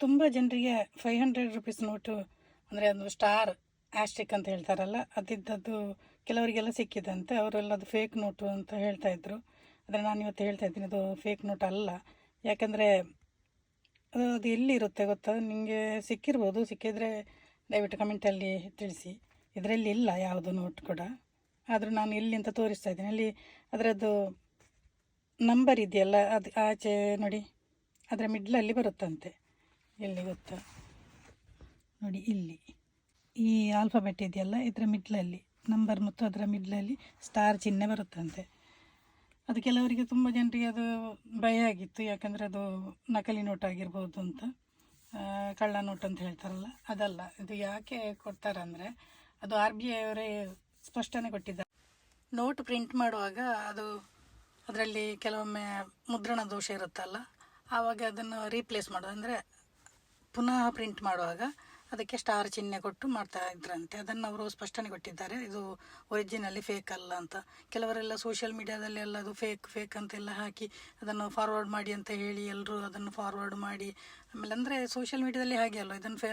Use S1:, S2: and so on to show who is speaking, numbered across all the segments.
S1: ತುಂಬ ಜನರಿಗೆ five hundred rupees note ಅಂದರೆ ಅದು ಸ್ಟಾರ್ ಆಸ್ಟಿಕ್ ಅಂತ ಹೇಳ್ತಾರಲ್ಲ, ಅದಿದ್ದದ್ದು ಕೆಲವರಿಗೆಲ್ಲ ಸಿಕ್ಕಿದಂತೆ ಅವರೆಲ್ಲ ಅದು ಫೇಕ್ ನೋಟು ಅಂತ ಹೇಳ್ತಾ ಇದ್ರು. ಆದರೆ ನಾನು ಇವತ್ತು ಹೇಳ್ತಾ ಇದ್ದೀನಿ ಅದು ಫೇಕ್ ನೋಟ್ ಅಲ್ಲ. ಯಾಕಂದರೆ ಅದು ಅದು ಎಲ್ಲಿರುತ್ತೆ ಗೊತ್ತಾ? ನಿಮಗೆ ಸಿಕ್ಕಿರ್ಬೋದು, ಸಿಕ್ಕಿದರೆ ದಯವಿಟ್ಟು ಕಮೆಂಟಲ್ಲಿ ತಿಳಿಸಿ. ಇದರಲ್ಲಿ ಇಲ್ಲ ಯಾವುದು ನೋಟ್ ಕೂಡ. ಆದರೂ ನಾನು ಎಲ್ಲಿ ಅಂತ ತೋರಿಸ್ತಾ ಇದ್ದೀನಿ. ಅಲ್ಲಿ ಅದರದ್ದು ನಂಬರ್ ಇದೆಯಲ್ಲ, ಅದು ಆಚೆ ನೋಡಿ. ಅದರ ಮಿಡ್ಲಲ್ಲಿ ಬರುತ್ತಂತೆ. ಎಲ್ಲಿ ಗೊತ್ತಾ? ನೋಡಿ ಇಲ್ಲಿ. ಈ ಆಲ್ಫಾಬೆಟ್ ಇದೆಯಲ್ಲ, ಇದರ ಮಿಡ್ಲಲ್ಲಿ ನಂಬರ್ ಮತ್ತು ಅದರ ಮಿಡ್ಲಲ್ಲಿ ಸ್ಟಾರ್ ಚಿಹ್ನೆ ಬರುತ್ತಂತೆ. ಅದು ಕೆಲವರಿಗೆ ತುಂಬ ಜನರಿಗೆ ಅದು ಭಯ ಆಗಿತ್ತು, ಯಾಕಂದರೆ ಅದು ನಕಲಿ ನೋಟ್ ಆಗಿರ್ಬೋದು ಅಂತ. ಕಳ್ಳ ನೋಟ್ ಅಂತ ಹೇಳ್ತಾರಲ್ಲ, ಅದಲ್ಲ. ಇದು ಯಾಕೆ ಕೊಡ್ತಾರಂದರೆ, ಅದು ಆರ್ ಬಿ ಐ ಅವರೇ ಸ್ಪಷ್ಟನೆ ಕೊಟ್ಟಿದ್ದಾರೆ. ನೋಟ್ ಪ್ರಿಂಟ್ ಮಾಡುವಾಗ ಅದು ಅದರಲ್ಲಿ ಕೆಲವೊಮ್ಮೆ ಮುದ್ರಣ ದೋಷ ಇರುತ್ತಲ್ಲ, ಆವಾಗ ಅದನ್ನು ರೀಪ್ಲೇಸ್ ಮಾಡೋದು ಅಂದರೆ ಪುನಃ ಪ್ರಿಂಟ್ ಮಾಡುವಾಗ ಅದಕ್ಕೆ ಸ್ಟಾರ್ ಚಿಹ್ನೆ ಕೊಟ್ಟು ಮಾಡ್ತಾ ಇದ್ರಂತೆ. ಅದನ್ನು ಅವರು ಸ್ಪಷ್ಟನೆ ಕೊಟ್ಟಿದ್ದಾರೆ. ಇದು ಒರಿಜಿನಲ್ಲಿ ಫೇಕ್ ಅಲ್ಲ ಅಂತ. ಕೆಲವರೆಲ್ಲ ಸೋಷಿಯಲ್ ಮೀಡಿಯಾದಲ್ಲಿ ಎಲ್ಲ ಅದು ಫೇಕ್ ಫೇಕ್ ಅಂತೆಲ್ಲ ಹಾಕಿ ಅದನ್ನು ಫಾರ್ವರ್ಡ್ ಮಾಡಿ ಅಂತ ಹೇಳಿ ಎಲ್ಲರೂ ಅದನ್ನು ಫಾರ್ವರ್ಡ್ ಮಾಡಿ. ಆಮೇಲೆ ಅಂದರೆ ಸೋಷಿಯಲ್ ಮೀಡಿಯಾದಲ್ಲಿ ಹಾಗೆ ಅಲ್ಲ ಇದನ್ನು ಫೇ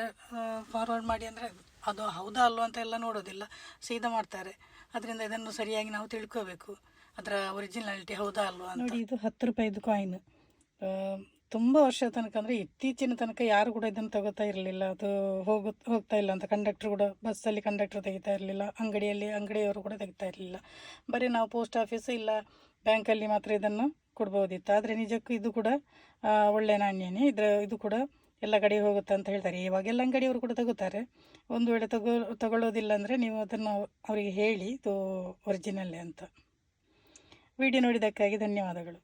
S1: ಫಾರ್ವರ್ಡ್ ಮಾಡಿ ಅಂದರೆ ಅದು ಹೌದಾ ಅಲ್ಲೋ ಅಂತ ಎಲ್ಲ ನೋಡೋದಿಲ್ಲ. ಸೀದಾ ಮಾಡ್ತಾರೆ. ಅದರಿಂದ ಇದನ್ನು ಸರಿಯಾಗಿ ನಾವು ತಿಳ್ಕೋಬೇಕು. ಅದರ ಒರಿಜಿನಾಲಿಟಿ ಹೌದಾ ಅಲ್ವಾ ನೋಡಿ, ಇದು ಹತ್ತು ರೂಪಾಯಿದು ಕಾಯಿನ್ ತುಂಬ ವರ್ಷ ತನಕ ಅಂದರೆ ಇತ್ತೀಚಿನ ತನಕ ಯಾರು ಕೂಡ ಇದನ್ನು ತಗೋತಾ ಇರಲಿಲ್ಲ. ಅದು ಹೋಗು, ಹೋಗ್ತಾ ಇಲ್ಲ ಅಂತ. ಕಂಡಕ್ಟ್ರ್ ಕೂಡ ಬಸ್ಸಲ್ಲಿ ಕಂಡಕ್ಟ್ರ್ ತೆಗಿತಾ ಇರಲಿಲ್ಲ. ಅಂಗಡಿಯಲ್ಲಿ ಅಂಗಡಿಯವರು ಕೂಡ ತೆಗಿತಾ ಇರಲಿಲ್ಲ. ಬರೀ ನಾವು ಪೋಸ್ಟ್ ಆಫೀಸ್ ಇಲ್ಲ ಬ್ಯಾಂಕಲ್ಲಿ ಮಾತ್ರ ಇದನ್ನು ಕೊಡ್ಬೋದಿತ್ತು. ಆದರೆ ನಿಜಕ್ಕೂ ಇದು ಕೂಡ ಒಳ್ಳೆಯ ಒಳ್ಳೆ ನಾಣ್ಯನೇ. ಇದರ, ಇದು ಕೂಡ ಎಲ್ಲ ಕಡೆ ಹೋಗುತ್ತೆ ಅಂತ ಹೇಳ್ತಾರೆ. ಇವಾಗೆಲ್ಲ ಅಂಗಡಿಯವರು ಕೂಡ ತಗೋತಾರೆ. ಒಂದು ವೇಳೆ ತಗೋ, ತಗೊಳ್ಳೋದಿಲ್ಲ ಅಂದರೆ ನೀವು ಅದನ್ನು ಅವರಿಗೆ ಹೇಳಿ, ಇದು ಒರಿಜಿನಲ್ಲೇ ಅಂತ. ವಿಡಿಯೋ ನೋಡಿದ್ದಕ್ಕಾಗಿ ಧನ್ಯವಾದಗಳು.